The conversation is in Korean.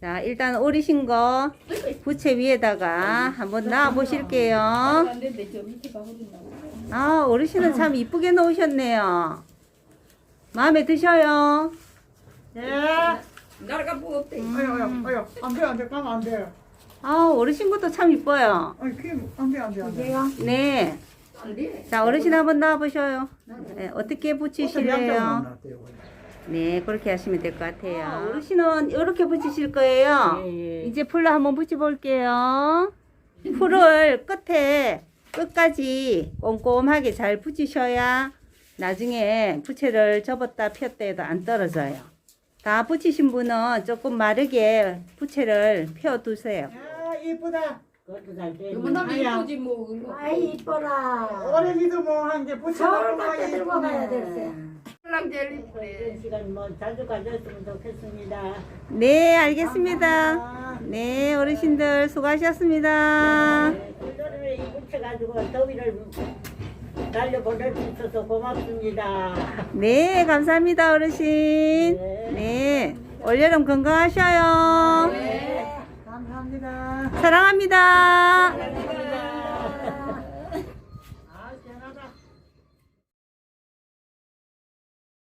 자, 일단 오리신 거 부채 위에다가 한번 놔 보실게요. 안. 아, 어르신은 참 이쁘게 놓으셨네요. 마음에 드셔요? 네. 나라가 뭐 없대. 아유 아유 아유 안 돼 안돼 가면 안 돼. 아, 어르신 것도 참 이뻐요. 아니 그게 안 돼 안 돼 안 돼. 네. 안 돼. 자, 어르신 한번 놔 보셔요. 네, 어떻게 붙이실래요? 네, 그렇게 하시면 될 것 같아요. 어르신은 이렇게 붙이실 거예요. 예, 이제 풀로 한번 붙여볼게요. 풀을 끝에 끝까지 꼼꼼하게 잘 붙이셔야 나중에 부채를 접었다 폈다 해도 안 떨어져요. 다 붙이신 분은 조금 마르게 부채를 펴두세요. 아 이쁘다. 그것도 잘 돼. 이쁘지 뭐. 아이 이뻐라. 어린이도 뭐 한게 서울 갈때 들고 가야 될세. 랑 제일 이쁘네. 시간 뭐 자주 가졌으면 좋겠습니다. 네, 알겠습니다. 네, 어르신들 수고하셨습니다. 네, 꿀조림에 이 붙여가지고 더위를 날려 보낼 수 있어서 고맙습니다. 네, 감사합니다, 어르신. 네, 올여름 건강하셔요. 네, 감사합니다. 사랑합니다.